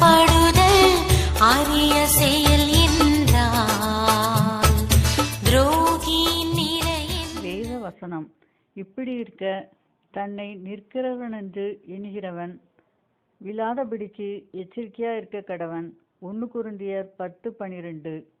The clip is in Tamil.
புறப்படுதல் அரிய செயல் என்றால் துரோகி வேத வசனம் இப்படி இருக்க தன்னை நிற்கிறவன் என்று எண்ணுகிறவன் விழாதபடிக்கு எச்சரிக்கையா இருக்க கடவன். ஒன்று குருந்தியர் பத்து பனிரெண்டு.